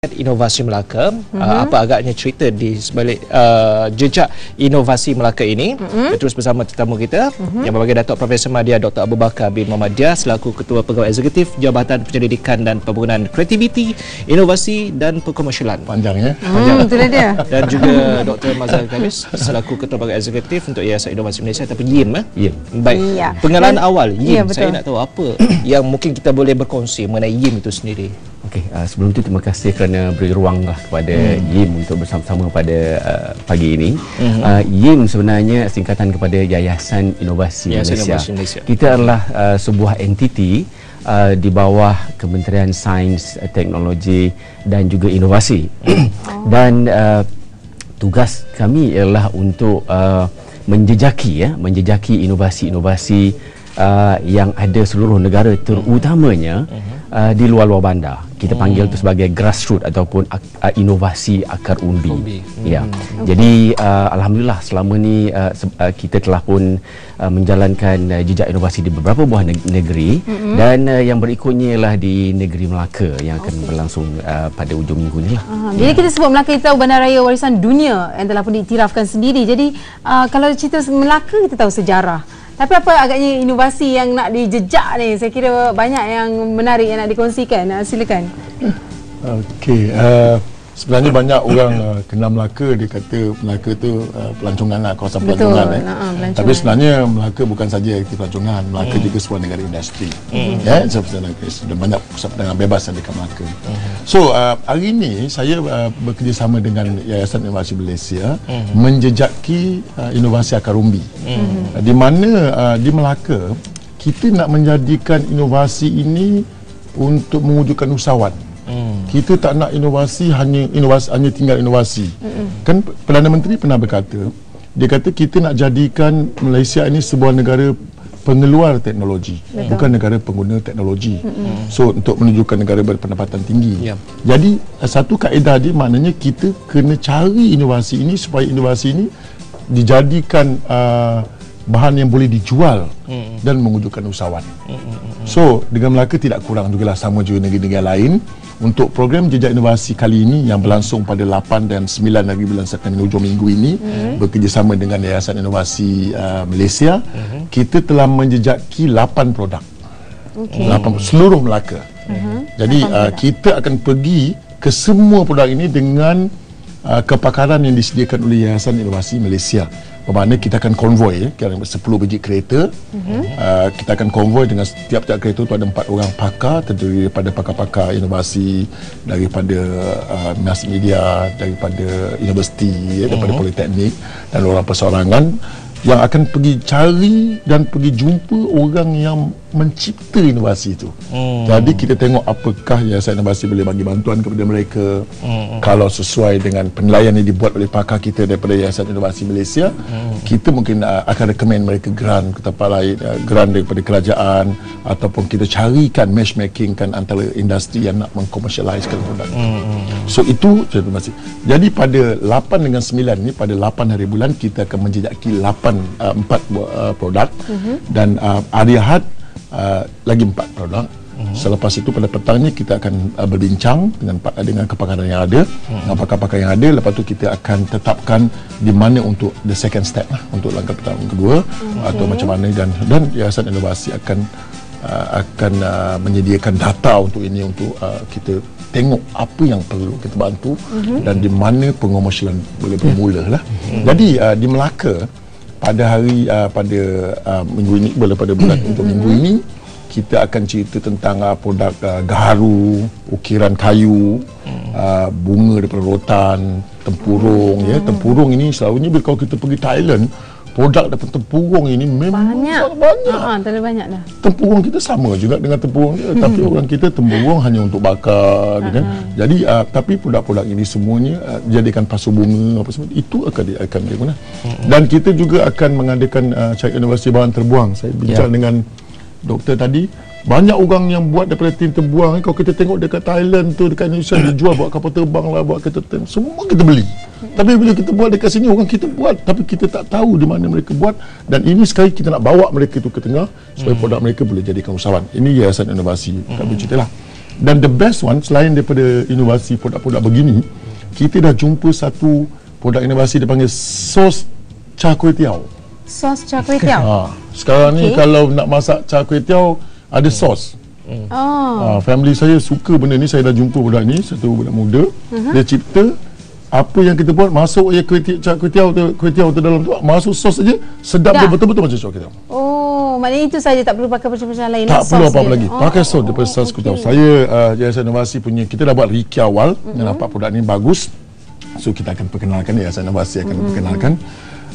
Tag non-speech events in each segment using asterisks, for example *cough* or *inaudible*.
Inovasi Melaka mm-hmm. uh, apa agaknya cerita di sebalik uh, jejak inovasi Melaka ini mm-hmm. terus bersama tetamu kita mm-hmm. yang berbagai Datuk Profesor Madya Dr. Abu Bakar bin Muhammad Dia selaku Ketua Pegawai Eksekutif Jabatan Penyelidikan dan Pembangunan Kreativiti Inovasi dan Perkomersialan panjang ya panjang hmm, itulah dia *laughs* dan juga Dr. Mazal Khamis selaku Ketua Pegawai Eksekutif untuk Yayasan Inovasi Malaysia ataupun YIM eh? YIM baik ya. pengenalan dan, awal YIM ya, saya nak tahu apa yang mungkin kita boleh berkongsi mengenai YIM itu sendiri Okey, uh, sebelum itu terima kasih kerana beri ruang lah kepada hmm. YIM untuk bersama-sama pada uh, pagi ini. Hmm. Uh, YIM sebenarnya singkatan kepada Yayasan Inovasi, Yayasan Malaysia. Inovasi Malaysia. Kita adalah uh, sebuah entiti uh, di bawah Kementerian Sains, Teknologi dan juga Inovasi. oh. *coughs* Dan uh, tugas kami ialah untuk uh, menjejaki ya, menjejaki inovasi-inovasi uh, yang ada seluruh negara terutamanya uh-huh. uh, di luar-luar bandar kita panggil itu sebagai grassroots ataupun uh, inovasi akar umbi. umbi. Ya. Okay. Jadi uh, alhamdulillah selama ni uh, uh, kita telah pun uh, menjalankan uh, jejak inovasi di beberapa buah negeri mm-hmm. dan uh, yang berikutnya ialah di negeri Melaka yang akan okay. berlangsung uh, pada ujung minggu ni lah. Uh, bila kita sebut Melaka kita tahu bandaraya warisan dunia yang telah pun diiktirafkan sendiri. Jadi uh, kalau cerita Melaka kita tahu sejarah. Tapi apa agaknya inovasi yang nak dijejak ni? Saya kira banyak yang menarik yang nak dikongsikan. Silakan. Okey. Uh, sebenarnya banyak orang uh, kenal Melaka dia kata Melaka tu uh, pelancongan lah kawasan Betul. pelancongan eh. Nah, pelancongan. tapi sebenarnya Melaka bukan saja aktif pelancongan Melaka hmm. juga sebuah negara industri hmm. ya yeah, banyak pusat perdagangan bebas yang dekat Melaka hmm. so uh, hari ini saya uh, bekerjasama dengan Yayasan Inovasi Malaysia hmm. menjejaki uh, inovasi akar umbi hmm. uh, di mana uh, di Melaka kita nak menjadikan inovasi ini untuk mewujudkan usahawan Hmm. Kita tak nak inovasi hanya inovasi hanya tinggal inovasi. Hmm. Kan Perdana Menteri pernah berkata, dia kata kita nak jadikan Malaysia ini sebuah negara pengeluar teknologi, Betul. bukan negara pengguna teknologi. Hmm. So untuk menunjukkan negara berpendapatan tinggi. Yep. Jadi satu kaedah dia maknanya kita kena cari inovasi ini supaya inovasi ini dijadikan uh, bahan yang boleh dijual hmm. dan mewujudkan usahawan. Hmm. So dengan Melaka tidak kurang juga lah sama juga negara-negara lain untuk program jejak inovasi kali ini yang berlangsung pada 8 dan 9 hari bulan September hujung minggu ini hmm. bekerjasama dengan Yayasan Inovasi uh, Malaysia hmm. kita telah menjejaki 8 produk. Okay. 8 seluruh Melaka. Hmm. Jadi uh, kita akan pergi ke semua produk ini dengan uh, kepakaran yang disediakan oleh Yayasan Inovasi Malaysia. Bermakna kita akan konvoi ya, kira 10 biji kereta. Uh-huh. Uh, kita akan konvoi dengan setiap-tiap kereta itu ada empat orang pakar terdiri daripada pakar-pakar inovasi daripada uh, mass media, daripada universiti, ya, daripada uh-huh. politeknik dan orang persorangan yang akan pergi cari dan pergi jumpa orang yang mencipta inovasi itu. Hmm. Jadi kita tengok apakah Yayasan Inovasi boleh bagi bantuan kepada mereka hmm. kalau sesuai dengan penilaian yang dibuat oleh pakar kita daripada Yayasan Inovasi Malaysia, hmm. kita mungkin uh, akan recommend mereka grant ke tempat lain, uh, grant daripada kerajaan ataupun kita carikan matchmaking kan antara industri yang nak mengkomersialiskan produk. Hmm. So itu Jadi pada 8 dengan 9 ni pada 8 hari bulan kita akan menjejaki 8 uh, 4 uh, produk hmm. dan uh, hari Ahad uh, lagi empat produk. Uh-huh. Selepas itu pada petangnya kita akan uh, berbincang dengan dengan kepakaran yang ada, uh-huh. dengan pakar-pakar yang ada. Lepas itu kita akan tetapkan di mana untuk the second step lah, untuk langkah pertama kedua uh-huh. atau macam mana dan dan Yayasan Inovasi akan uh, akan uh, menyediakan data untuk ini untuk uh, kita tengok apa yang perlu kita bantu uh-huh. dan di mana pengomersialan boleh bermula lah. Uh-huh. Jadi uh, di Melaka pada hari uh, pada uh, minggu ini boleh pada bulan untuk minggu ini kita akan cerita tentang uh, produk uh, gaharu, ukiran kayu, uh, bunga daripada rotan, tempurung ya. Tempurung ini selalunya bila kita pergi Thailand produk daripada tempurung ini memang banyak. banyak. Ha, terlalu banyak dah. Tempurung kita sama juga dengan tempurung dia, tapi orang kita tempurung hanya untuk bakar uh-huh. kan. Jadi uh, tapi produk-produk ini semuanya uh, jadikan pasu bunga apa semua itu akan di, akan digunakan. Uh-huh. Dan kita juga akan mengadakan uh, cari inovasi bahan terbuang. Saya bincang yeah. dengan doktor tadi banyak orang yang buat daripada tin terbuang kalau kita tengok dekat Thailand tu dekat Indonesia dijual buat kapal terbang lah buat kereta terbang semua kita beli. Tapi bila kita buat dekat sini orang kita buat tapi kita tak tahu di mana mereka buat. Dan ini sekali kita nak bawa mereka tu ke tengah supaya hmm. produk mereka boleh jadikan usahawan. Ini yayasan inovasi hmm. cerita lah. Dan the best one selain daripada inovasi produk-produk begini kita dah jumpa satu produk inovasi dipanggil sos char kway teow sos char kway teow ha. *laughs* sekarang okay. ni kalau nak masak char kway teow ada hmm. sos hmm. Oh. Ha, family saya suka benda ni saya dah jumpa budak ni satu budak muda uh-huh. dia cipta apa yang kita buat masuk je kuih tiaw kuih tiaw tu kuih tiaw tu dalam tu masuk sos saja sedap dia betul-betul macam sos kita. Oh, maknanya itu saja tak perlu pakai macam-macam lain Tak perlu apa-apa lagi. Oh, pakai sos daripada sos kuih tiaw. Saya uh, Yayasan Inovasi punya kita dah buat riki awal mm-hmm. dan nampak produk ni bagus. So kita akan perkenalkan Yayasan Inovasi akan mm-hmm. perkenalkan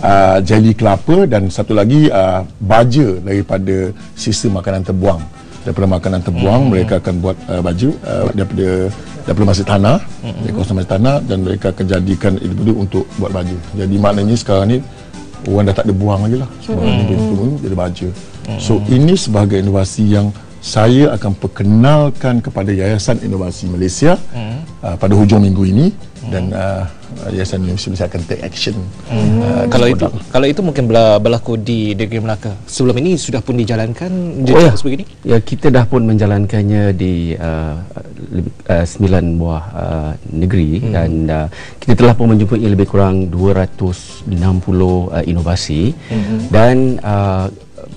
uh, jelly kelapa dan satu lagi uh, baja daripada sistem makanan terbuang. Daripada makanan terbuang mm-hmm. mereka akan buat uh, baju uh, daripada daripada masjid tanah mm-hmm. dari kawasan masjid tanah dan mereka akan jadikan itu untuk buat baju jadi maknanya sekarang ni orang dah tak ada buang lagi lah semua mm-hmm. ni turun jadi baju mm-hmm. so ini sebagai inovasi yang saya akan perkenalkan kepada Yayasan Inovasi Malaysia mm-hmm. uh, pada hujung minggu ini dan uh, Yayasan Universiti Malaysia akan take action. Hmm. Uh, kalau itu kalau itu mungkin berlaku di Negeri Melaka. Sebelum ini sudah pun dijalankan oh, ya. sebegini? Ya, kita dah pun menjalankannya di uh, uh, sembilan buah uh, negeri hmm. dan uh, kita telah pun menjumpai lebih kurang 260 uh, inovasi hmm. dan uh,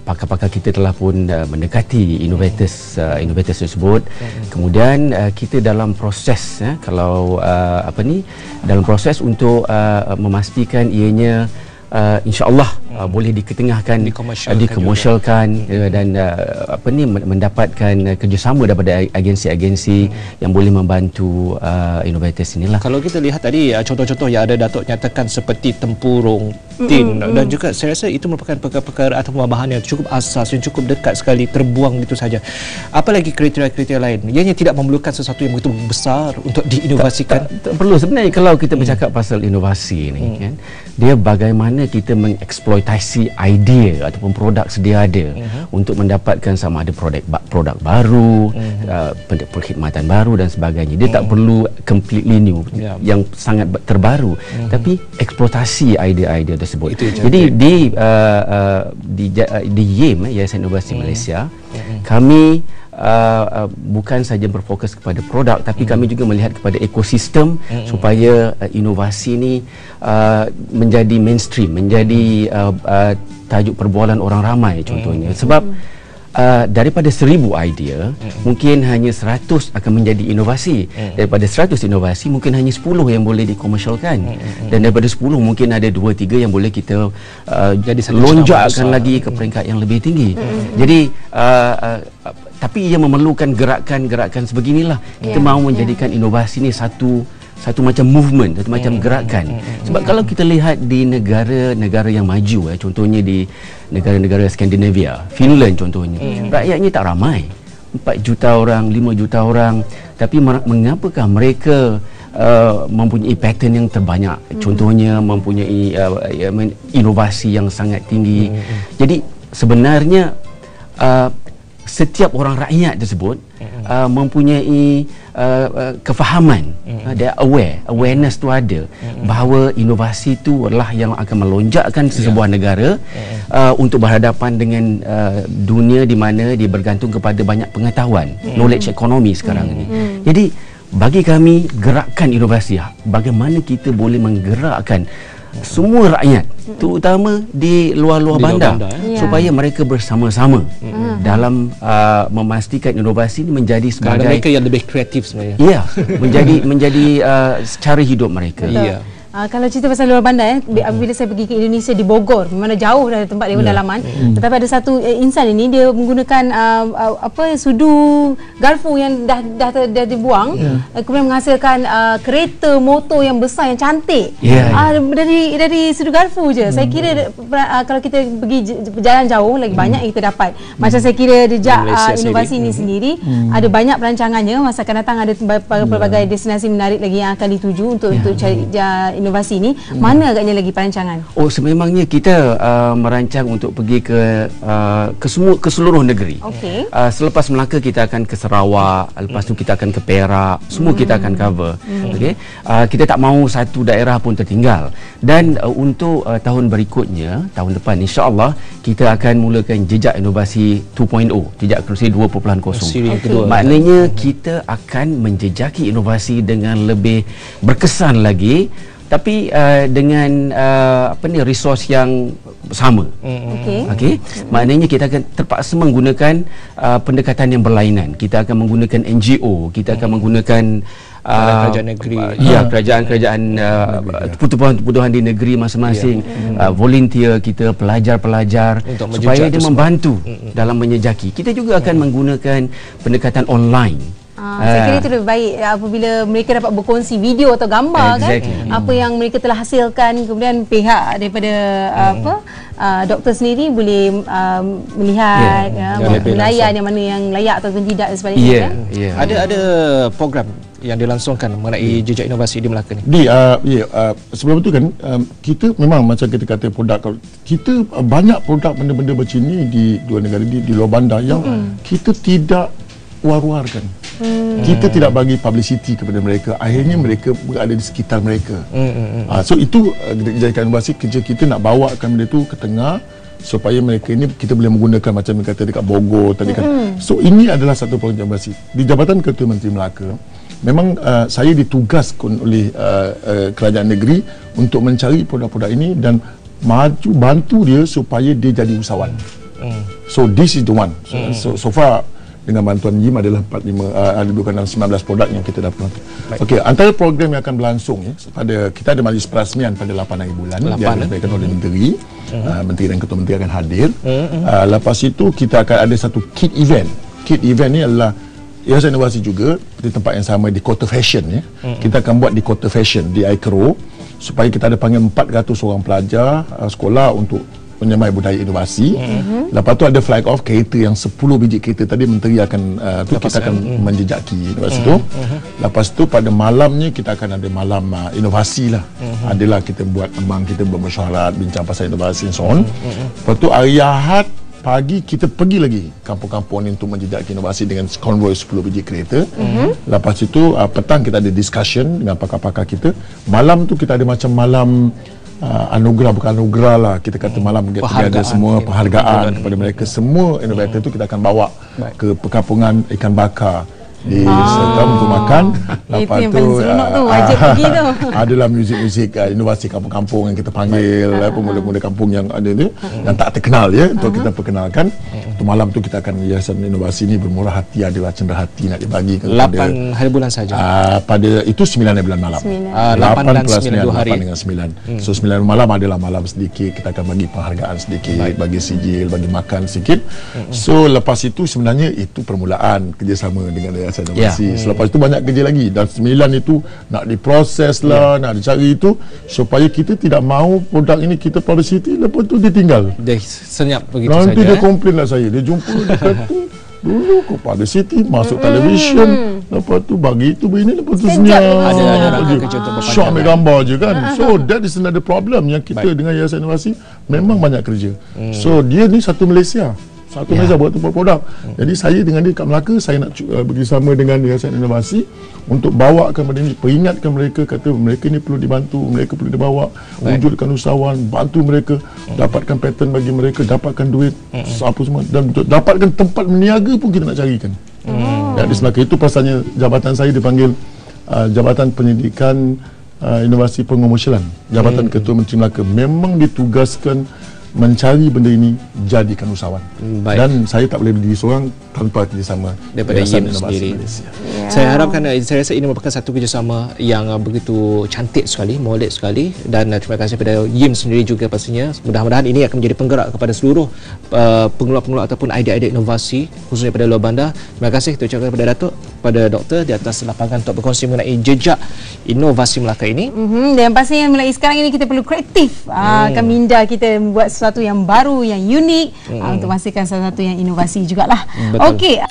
pakar-pakar kita telah pun uh, mendekati innovators uh, innovators tersebut. Kemudian uh, kita dalam proses uh, kalau uh, apa ni dalam proses untuk uh, memastikan ianya uh, insyaallah uh, boleh diketengahkan dikomersialkan, uh, dikomersialkan uh, dan uh, apa ni mendapatkan uh, kerjasama daripada agensi-agensi hmm. yang boleh membantu uh, innovators inilah. Kalau kita lihat tadi uh, contoh-contoh yang ada datuk nyatakan seperti tempurung tin mm-hmm. dan juga saya rasa itu merupakan perkara-perkara atau bahan yang cukup asas yang cukup dekat sekali terbuang begitu saja apalagi kriteria-kriteria lain ianya tidak memerlukan sesuatu yang begitu besar untuk diinovasikan tak, tak, tak perlu sebenarnya kalau kita bercakap mm. pasal inovasi ni mm. kan dia bagaimana kita mengeksploitasi idea ataupun produk sedia ada uh-huh. untuk mendapatkan sama ada produk produk baru, uh-huh. uh, perkhidmatan baru dan sebagainya. Dia uh-huh. tak perlu completely new yeah. yang sangat terbaru, uh-huh. tapi eksploitasi idea-idea tersebut. Jadi di uh, uh, di uh, di YIM Yayasan Inovasi uh-huh. Malaysia, uh-huh. kami uh, uh, bukan saja berfokus kepada produk tapi hmm. kami juga melihat kepada ekosistem hmm. supaya uh, inovasi ini uh, menjadi mainstream menjadi uh, uh, tajuk perbualan orang ramai contohnya hmm. sebab Uh, daripada seribu idea mm-hmm. mungkin hanya seratus akan menjadi inovasi mm-hmm. daripada seratus inovasi mungkin hanya sepuluh yang boleh dikomersialkan mm-hmm. dan daripada sepuluh mungkin ada dua tiga yang boleh kita uh, jadi lonjakkan lagi ke peringkat yang lebih tinggi mm-hmm. jadi uh, uh, tapi ia memerlukan gerakan-gerakan sebeginilah kita yeah. mahu menjadikan yeah. inovasi ini satu satu macam movement satu macam hmm. gerakan hmm. sebab hmm. kalau kita lihat di negara-negara yang maju eh contohnya di negara-negara Skandinavia Finland contohnya hmm. rakyatnya tak ramai 4 juta orang 5 juta orang tapi mengapakah mereka Uh, mempunyai pattern yang terbanyak hmm. contohnya mempunyai uh, inovasi yang sangat tinggi hmm. jadi sebenarnya uh, setiap orang rakyat tersebut mm-hmm. uh, mempunyai uh, uh, kefahaman mm-hmm. uh, aware awareness tu ada mm-hmm. bahawa inovasi tu adalah yang akan melonjakkan sesebuah yeah. negara mm-hmm. uh, untuk berhadapan dengan uh, dunia di mana dia bergantung kepada banyak pengetahuan mm-hmm. knowledge ekonomi sekarang mm-hmm. ini jadi bagi kami gerakan inovasi bagaimana kita boleh menggerakkan semua rakyat terutama di luar-luar bandar, bandar eh? supaya mereka bersama-sama hmm. dalam uh, memastikan inovasi ini menjadi sebagai mereka yang lebih kreatif sebenarnya. Ya, menjadi menjadi uh, cara hidup mereka. Iya. Uh, kalau cerita pasal luar bandar eh, mm-hmm. bila saya pergi ke Indonesia di Bogor, di mana jauh dari tempat dia yeah. dalaman, mm-hmm. tetapi ada satu eh, insan ini dia menggunakan uh, uh, apa sudu garfu yang dah dah, dah, dah dibuang, yeah. uh, kemudian menghasilkan uh, kereta motor yang besar yang cantik. Yeah, uh, dari dari sudu garfu je. Mm-hmm. Saya kira uh, kalau kita pergi berjalan jauh lagi mm-hmm. banyak yang kita dapat. Mm-hmm. Macam saya kira jejak uh, inovasi ini mm-hmm. sendiri mm-hmm. ada banyak perancangannya masa akan datang ada pelbagai yeah. destinasi menarik lagi yang akan dituju untuk yeah. untuk cari uh, inovasi ni hmm. mana agaknya lagi perancangan oh sememangnya kita uh, merancang untuk pergi ke uh, ke semua ke seluruh negeri okay. uh, selepas Melaka kita akan ke Sarawak lepas tu kita akan ke Perak semua hmm. kita akan cover hmm. okey uh, kita tak mahu satu daerah pun tertinggal dan uh, untuk uh, tahun berikutnya tahun depan insyaallah kita akan mulakan jejak inovasi 2.0 jejak inovasi 2.0 okay. maknanya kita akan menjejaki inovasi dengan lebih berkesan lagi tapi uh, dengan uh, apa ni resource yang sama. Okey. Okey. Maknanya kita akan terpaksa menggunakan uh, pendekatan yang berlainan. Kita akan menggunakan NGO, kita akan menggunakan uh, kerajaan negeri. Uh, ya, kerajaan-kerajaan uh, pertubuhan-pertubuhan di negeri masing-masing, yeah. uh, volunteer kita, pelajar-pelajar supaya dia membantu dalam menyejaki. Kita juga akan menggunakan pendekatan online. Uh, saya kira itu lebih baik apabila mereka dapat berkongsi video atau gambar kan, exactly. kan apa yang mereka telah hasilkan kemudian pihak daripada hmm. apa uh, doktor sendiri boleh uh, melihat yeah. ya, yang mana yang layak atau tidak dan sebagainya yeah. kan? yeah. ada ada program yang dilangsungkan mengenai hmm. jejak inovasi di Melaka ni. Di uh, yeah, uh, sebelum itu kan um, kita memang macam kita kata produk kita uh, banyak produk benda-benda macam ni di dua negara di, di luar bandar yang hmm. kita tidak war-warkan. Hmm. Kita tidak bagi publicity kepada mereka. Akhirnya mereka berada di sekitar mereka. Hmm. Uh, so itu uh, jadikan inovasi kerja kita nak bawakan benda itu ke tengah supaya mereka ini kita boleh menggunakan macam yang kata dekat Bogor tadi kan. Hmm. So ini adalah satu program inovasi. Di Jabatan Ketua Menteri Melaka memang uh, saya ditugaskan oleh uh, uh, kerajaan negeri untuk mencari produk-produk ini dan maju bantu dia supaya dia jadi usahawan. Hmm. So this is the one. So, hmm. so, so far dengan bantuan Jim adalah 45 uh, ada lebih kurang 19 produk yang kita dapat. Okey, antara program yang akan berlangsung ya pada kita ada majlis perasmian pada 8 hari bulan 8, yang disampaikan eh? oleh menteri. Uh-huh. Uh, menteri dan ketua menteri akan hadir. Uh-huh. Uh, lepas itu kita akan ada satu kit event. Kit event ni adalah Yayasan Inovasi juga di tempat yang sama di Kota Fashion ya. Uh-huh. Kita akan buat di Kota Fashion di Aikro supaya kita ada panggil 400 orang pelajar uh, sekolah untuk penyamai budaya inovasi. Mm-hmm. Lepas tu ada flag off kereta yang 10 biji kereta tadi menteri akan uh, tu Lepas kita akan mm-hmm. menjejaki inovasi mm-hmm. tu. Mm-hmm. Lepas tu pada malamnya kita akan ada malam uh, inovasi lah. Mm-hmm. Adalah kita buat emang kita buat mesyuarat bincang pasal inovasi and so on. Mm-hmm. Lepas tu hari Ahad pagi kita pergi lagi kampung-kampung ni untuk menjejaki inovasi dengan konvoi 10 biji kereta. Mm-hmm. Lepas itu uh, petang kita ada discussion dengan pakar-pakar kita. Malam tu kita ada macam malam uh, anugerah bukan anugerah lah. Kita kata malam kita ada semua penghargaan kepada mereka. Semua innovator itu kita akan bawa ke perkampungan ikan bakar di ah. serta untuk makan. Lepas itu tu, uh, tu wajib pergi tu. *laughs* adalah muzik-muzik uh, inovasi kampung-kampung yang kita panggil uh, uh, pemuda-pemuda kampung yang ada tu uh, yang tak terkenal ya untuk uh, kita perkenalkan. Uh, malam tu kita akan yayasan inovasi ini bermurah hati adalah cenderah hati nak dibagi kepada 8 hari bulan saja. Uh, pada itu 9 hari bulan malam. 9 uh, 8, 8 dan 9 hari. 8 dengan 9 hmm. so 9 malam adalah malam sedikit kita akan bagi penghargaan sedikit Baik. bagi sijil bagi makan sedikit. Hmm. so lepas itu sebenarnya itu permulaan kerjasama dengan yayasan saya yeah. masih hmm. selepas itu banyak kerja lagi dan sembilan itu nak diproses lah yeah. nak dicari itu supaya kita tidak mahu produk ini kita publicity lepas itu ditinggal dia senyap begitu nanti saja nanti dia eh? komplain lah saya dia jumpa dia *laughs* kata dulu kau publicity masuk hmm. television lepas tu bagi itu begini lepas tu senyap ada ada ada kerja untuk shot ambil gambar je kan so that is another problem yang kita Baik. dengan Yayasan Inovasi memang banyak kerja hmm. so dia ni satu Malaysia satu yeah. meja buat tempat produk. Hmm. Jadi saya dengan dia kat Melaka saya nak uh, bekerjasama dengan Yayasan Inovasi untuk bawa kepada ini peringatkan mereka kata mereka ni perlu dibantu, mereka perlu dibawa right. wujudkan usahawan, bantu mereka hmm. dapatkan pattern bagi mereka, dapatkan duit hmm. apa semua dan untuk dapatkan tempat meniaga pun kita nak carikan. Hmm. Jadi sebab itu pasalnya jabatan saya dipanggil uh, Jabatan Pendidikan uh, Inovasi Pengomersialan, Jabatan hmm. Ketua Menteri Melaka memang ditugaskan mencari benda ini jadikan usahawan. Baik. Dan saya tak boleh berdiri seorang tanpa kerjasama daripada YIM sendiri. Yeah. Saya harapkan uh, saya rasa ini merupakan satu kerjasama yang uh, begitu cantik sekali, molek sekali dan uh, terima kasih kepada YIM sendiri juga pastinya. Mudah-mudahan ini akan menjadi penggerak kepada seluruh uh, pengeluar-pengeluar ataupun idea-idea inovasi khususnya pada luar bandar. Terima kasih kita ucapkan kepada Datuk, pada doktor di atas lapangan untuk berkongsi mengenai jejak inovasi Melaka ini. Mm-hmm. Dan pastinya mulai sekarang ini kita perlu kreatif. Mm. Uh, akan minda kita buat sesuatu yang baru, yang unik hmm. uh, untuk memastikan satu yang inovasi jugalah. Okey.